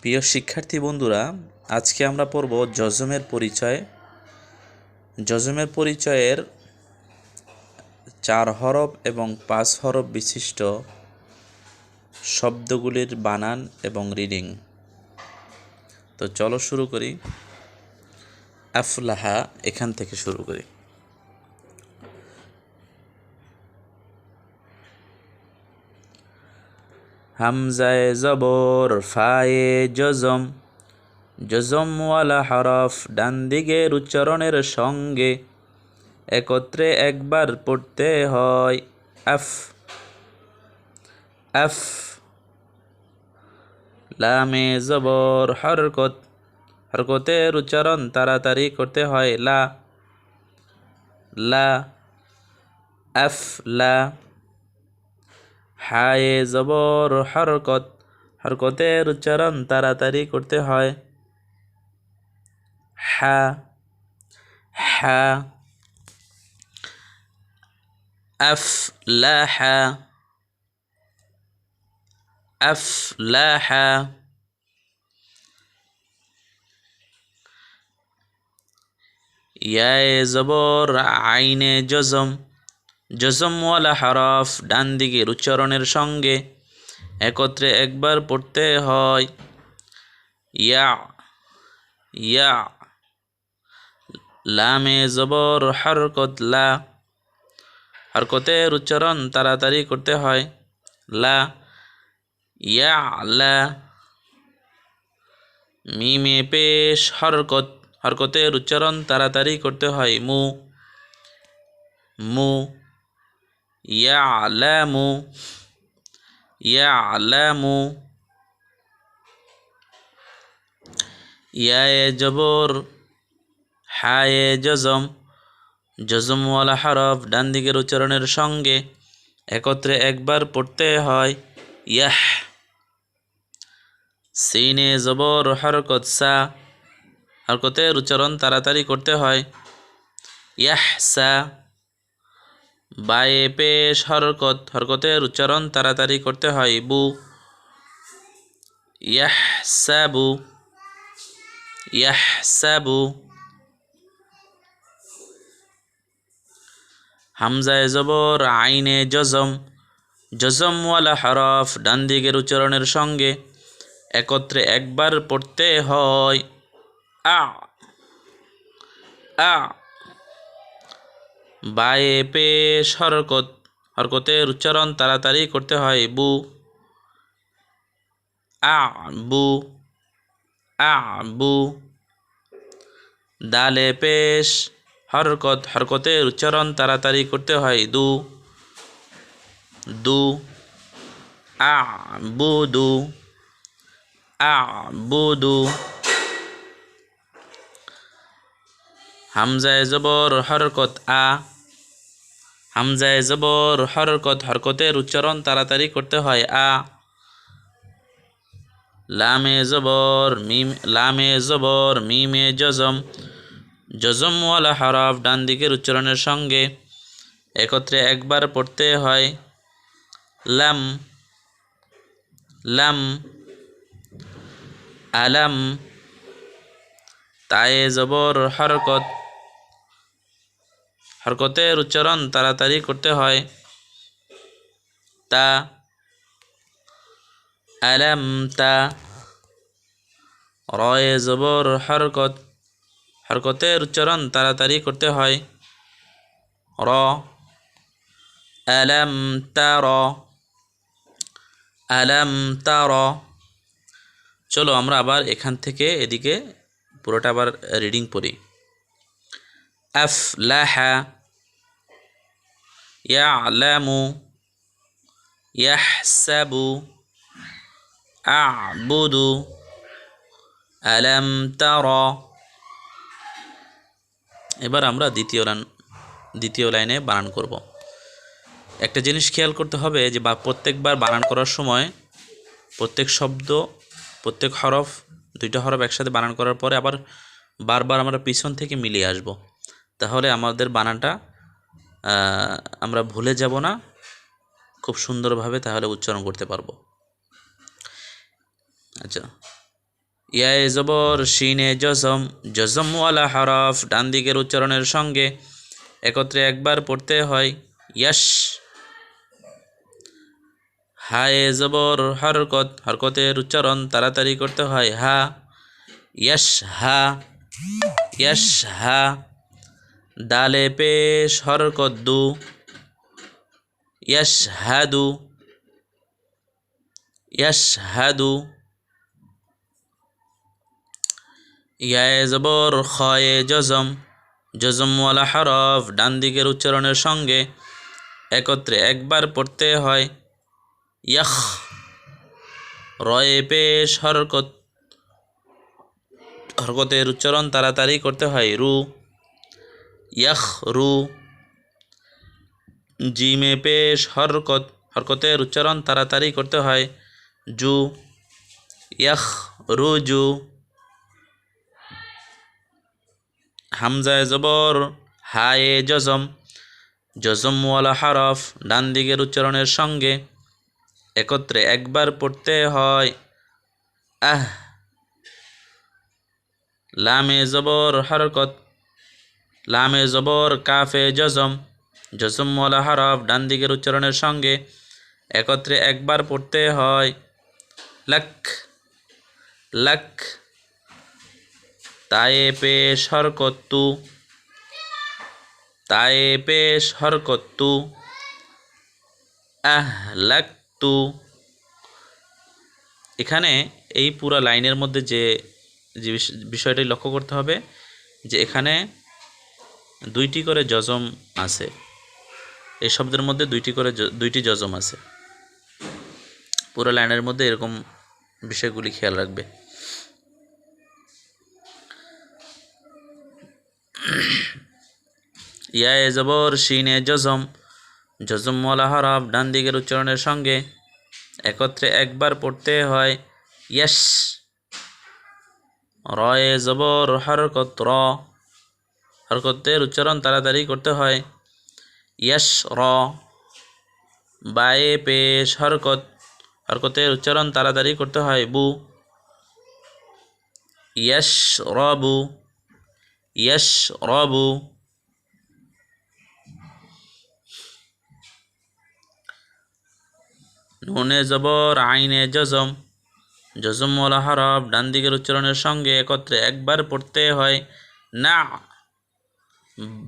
প্রিয় শিক্ষার্থী বন্ধুরা, আজকে আমরা পড়ব যজমের পরিচয়। যজমের পরিচয়ের চার হরফ এবং পাঁচ হরফ বিশিষ্ট শব্দগুলির বানান এবং রিডিং। তো চলো শুরু করি। আফলাহা, এখান থেকে শুরু করি। হামজায় জবর, ফায়ে জজম। জজমওয়ালা হরফ ডান দিকের উচ্চারণের সঙ্গে একত্রে একবার পড়তে হয়। আফ আফ। লামে জবর হরকত, হরকতের উচ্চারণ তাড়াতাড়ি করতে হয়। লা লা, আফ, লা। হায়ে জবর হরকত, হরকতের উচ্চারণ তাড়াতাড়ি করতে হয়। হা হা, আফ লাহা আফ লাহা ইয়ায়ে জবর আইনে জজম। জজমওয়ালা হরফ, ডান দিকের উচ্চারণের সঙ্গে একত্রে একবার পড়তে হয়। ইয়া ইয়া, লামে জবর, হরকত, লা, হরকতের উচ্চারণ তাড়াতাড়ি করতে হয়। লা, ইয়া, লা, মিমে পেশ, হরকত, হরকতের উচ্চারণ তাড়াতাড়ি করতে হয়। মু মু ইয়ালামু ইয়ালামু ইয়ায়ে জবর হায়ে জজম জজমওয়ালা হরফ ডান দিকের উচ্চারণের সঙ্গে একত্রে একবার পড়তে হয়। ইয়াহ। সিনে জবর হরকত সা। হরকতের উচ্চারণ তাড়াতাড়ি করতে হয়। ইয়াহ সা। বায়ে পেশ হরকত, হরকতের উচ্চারণ তাড়াতাড়ি করতে হয়। বু। ইয়াহ ইয়াহ হামজায় জবর, আইনে জজম। জজমওয়ালা হরফ, ডান দিকের উচ্চারণের সঙ্গে একত্রে একবার পড়তে হয়। আ। আ। বায়ে পেশ হরকত হরকতের উচ্চারণ তাড়াতাড়ি করতে হয়। বু, আ বু আ, বু। দালে পেশ, হরকত হরকতের উচ্চারণ তাড়াতাড়ি করতে হয়। দু দু, আ, বু, দু, আ, বু, দু। হামজায় জবর, হরকত, আ। হামজায় জবর, হরকত, হরকতের উচ্চারণ তাড়াতাড়ি করতে হয়। আ, লামে জবর, মিম, লামে জবর, মিমে জজম। জজমওয়ালা হরফ ডান দিকের উচ্চারণের সঙ্গে একত্রে একবার পড়তে হয়। লাম লাম, আলাম, তায়ে জবর, হরকত হরকতের উচ্চারণ তাড়াতাড়ি করতে হয়। তা আলাম তা রয়ে জবর হরকত হরকতের উচ্চারণ তাড়াতাড়ি করতে হয়। র আলাম তার আলাম তার চলো আমরা আবার এখান থেকে এদিকে পুরোটা আবার রিডিং পড়ি। আফলাহা ইয়ালামু ইয়াহসাবু আবুদু আলাম তারা এবার আমরা দ্বিতীয় লাইন, দ্বিতীয় লাইনে বানান করব। একটা জিনিস খেয়াল করতে হবে যে বা প্রত্যেকবার বানান করার সময় প্রত্যেক শব্দ, প্রত্যেক হরফ, দুইটা হরফ একসাথে বানান করার পরে আবার বারবার আমরা পিছন থেকে মিলিয়ে আসব। তাহলে আমাদের বানানটা আমরা ভুলে যাব না, খুব সুন্দরভাবে তাহলে উচ্চারণ করতে পারব। আচ্ছা। ইয়ায়ে জবর, শিনে জজম জজমওয়ালা হরফ, ডান দিকের উচ্চারণের সঙ্গে একত্রে একবার পড়তে হয়। ইয়াশ। হায়ে জবর, হরকত, হরকতের উচ্চারণ তাড়াতাড়ি করতে হয়। হা। ইয়াশ হা। ইয়াশ, হা। দালে পেশ হরকত দু ইয়াশ হাদু ইয়াশ হাদু ইয়ায়ে জবর খয়ে জজম জজমওয়ালা হরফ ডান দিকের উচ্চারণের সঙ্গে একত্রে একবার পড়তে হয়। ইয়াখ, রয়ে পেশ হরকত, হরকতের উচ্চারণ তাড়াতাড়ি করতে হয়। রু ইয়াখ রু জিমে পেশ হরকত, হরকতের উচ্চারণ তাড়াতাড়ি করতে হয়। জু ইয়াখ রু জু হামজায় জবর, হায়ে জজম। জজমওয়ালা হরফ ডান দিকের উচ্চারণের সঙ্গে একত্রে একবার পড়তে হয়। আহ। লামে জবর হরকত লামে জবর, কাফে জজম। জজম মলা হরফ, ডান দিকের উচ্চারণের সঙ্গে একত্রে একবার পড়তে হয়। লক লক, তায়ে পেশ হরকত্তু তায়ে পেশ হরকত্তু আহলাক্তু। এখানে এই পুরো লাইনের মধ্যে যে বিষয়টি লক্ষ্য করতে হবে, যে এখানে দুইটি করে যজম আছে। এই শব্দের মধ্যে দুইটি করে দুইটি যজম আছে। পুরো লাইনের মধ্যে এরকম বিষয়গুলি খেয়াল রাখবে। ইয়ায়ে জবর শিনে জজম জজম মলা হরফ ডান দিকের উচ্চারণের সঙ্গে একত্রে একবার পড়তে হয়। ইয়াস রয়ে জবর হরকত র। হরকতের উচ্চারণ তাড়াতাড়ি করতে হয়। ইয়াস র, বায়ে পেশ, হরকত, হরকতের উচ্চারণ তাড়াতাড়ি করতে হয়। বু, ইয়াস রবু ইয়াস রবু, নুনে জবর, আইনে জজম জজমওয়ালা হরফ ডান দিকের উচ্চারণের সঙ্গে একত্রে একবার পড়তে হয়। না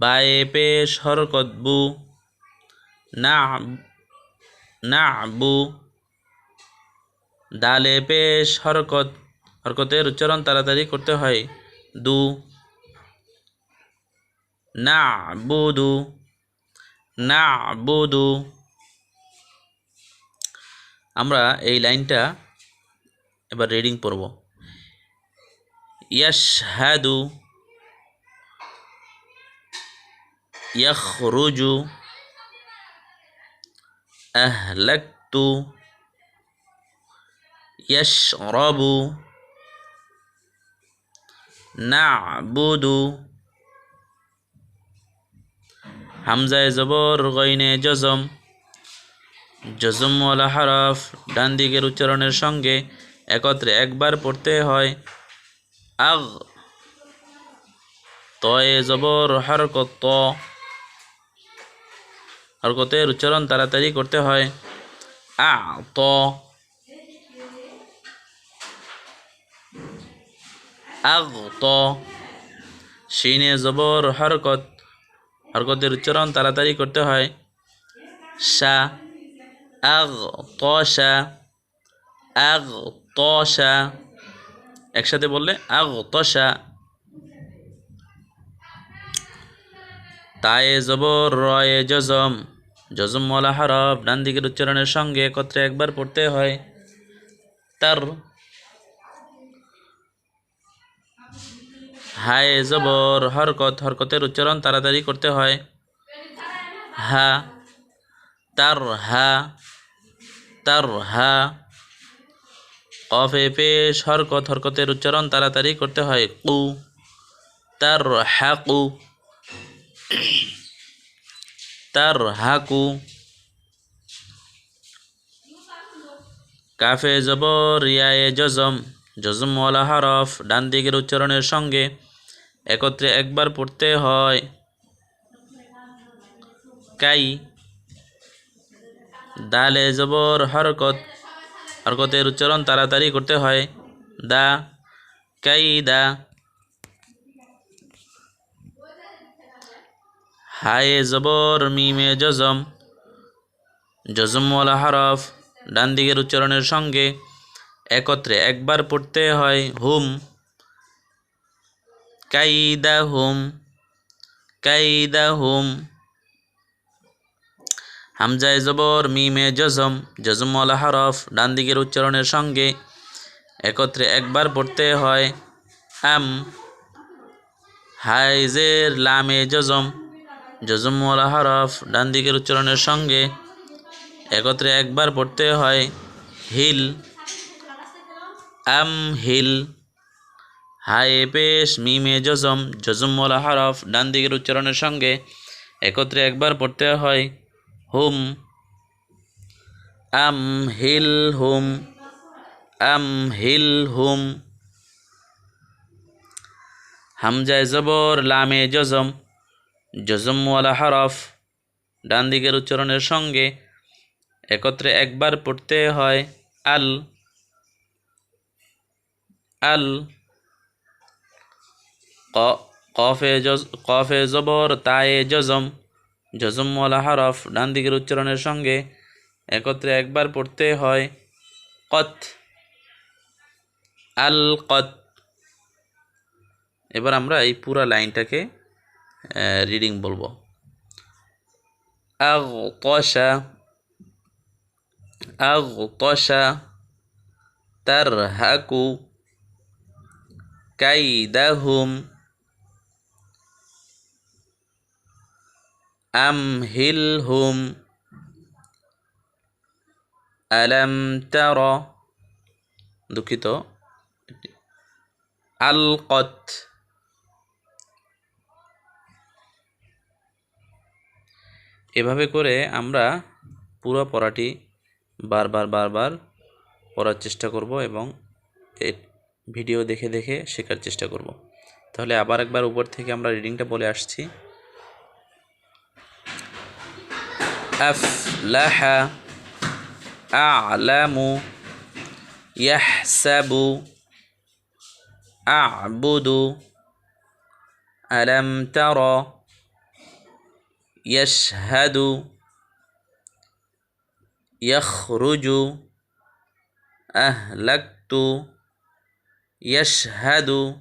বায়ে পেশ হরকত বু না না বু ডালে পেশ হরকত হরকতের উচ্চারণ তাড়াতাড়ি করতে হয়। দু না বুদু না বুদু আমরা এই লাইনটা এবার রিডিং পড়ব। ইয়াশহাদু ইয়াখরুজু আহলাকতু ইয়াশরাবু নাবুদু হামজায় জবর গইনে জজম জজম জজমওয়ালা হরফ ডান দিকের উচ্চারণের সঙ্গে একত্রে একবার পড়তে হয়। আগ তয়ে জবর হরকত। ত হরকতের উচ্চারণ তাড়াতাড়ি করতে হয়। আ, ত। আগ, ত। শিনে জবর হরকত। হরকতের উচ্চারণ তাড়াতাড়ি করতে হয়। সা আগতশা আগতশা একসাথে বললে আগতশা তায়ে জবর রয়ে জজম। জজম মলা হরফ ডান দিকের উচ্চারণের সঙ্গে একত্রে একবার পড়তে হয়। তার হায় জবর, হরকত, হরকতের উচ্চারণ তাড়াতাড়ি করতে হয়। হা, তার হা তার হা, কফে পেশ, হরকত, হরকতের উচ্চারণ তাড়াতাড়ি করতে হয়। কু, তার হাকু তার হাকু কাফে জবর ইয়ায়ে জজম জজমওয়ালা হরফ, ডান দিকের উচ্চারণের সঙ্গে একত্রে একবার পড়তে হয়। কাই, দালে জবর হরকত, হরকতের উচ্চারণ তাড়াতাড়ি করতে হয়। দা, কাই দা হায়ে জবর, মিমে জজম। জজমওয়ালা হরফ ডান দিকের উচ্চারণের সঙ্গে একত্রে একবার পড়তে হয় হুম। কাইদা হুম কাইদা হুম। হামজায় জবর, মিমে জজম জজমওয়ালা হরফ ডান দিকের উচ্চারণের সঙ্গে একত্রে একবার পড়তে হয় আম। হাইজের লামে জজম। জজমওয়ালা হরফ ডান দিকের উচ্চারণের সঙ্গে একত্রে একবার পড়তে হয় হিল, আম হিল, হায়ে পেশ, মিমে জজম জজমওয়ালা হরফ ডান দিকের উচ্চারণের সঙ্গে একত্রে একবার পড়তে হয় হুম, আম হিল হুম, আম হিল হুম, হামজায় জবর, লামে জজম জজমওয়ালা হরফ ডান দিকের উচ্চারণের সঙ্গে একত্রে একবার পড়তে হয় আল আল কফে জজ কফে জবর, তায়ে জজম জজমওয়ালা হরফ ডান দিকের উচ্চারণের সঙ্গে একত্রে একবার পড়তে হয় কত, আল কত। এবার আমরা এই পুরা লাইনটাকে রিডিং বলব। আগতশা আগতশা তারহাকু কাইদাহুম আমহিলহুম আলম তার দুঃখিত আলকথ এভাবে করে আমরা পুরো পড়াটি বারবার বারবার পড়ার চেষ্টা করব এবং এ ভিডিও দেখে দেখে শেখার চেষ্টা করব তাহলে আবার একবার উপর থেকে আমরা রিডিংটা বলে আসছি أفلح أعلم يحسب أعبد ألم ترى يشهد يخرج أهلكت يشهد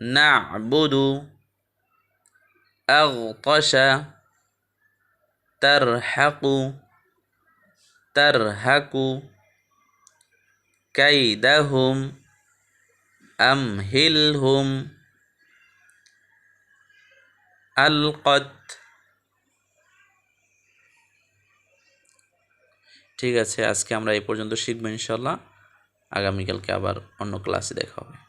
نعبد أغطش ترحق ترهق كيدهم أمهلهم ألقت ঠিক আছে আজকে আমরা এই পর্যন্ত শিখব ইনশাল্লাহ আগামীকালকে আবার অন্য ক্লাসে দেখা হবে।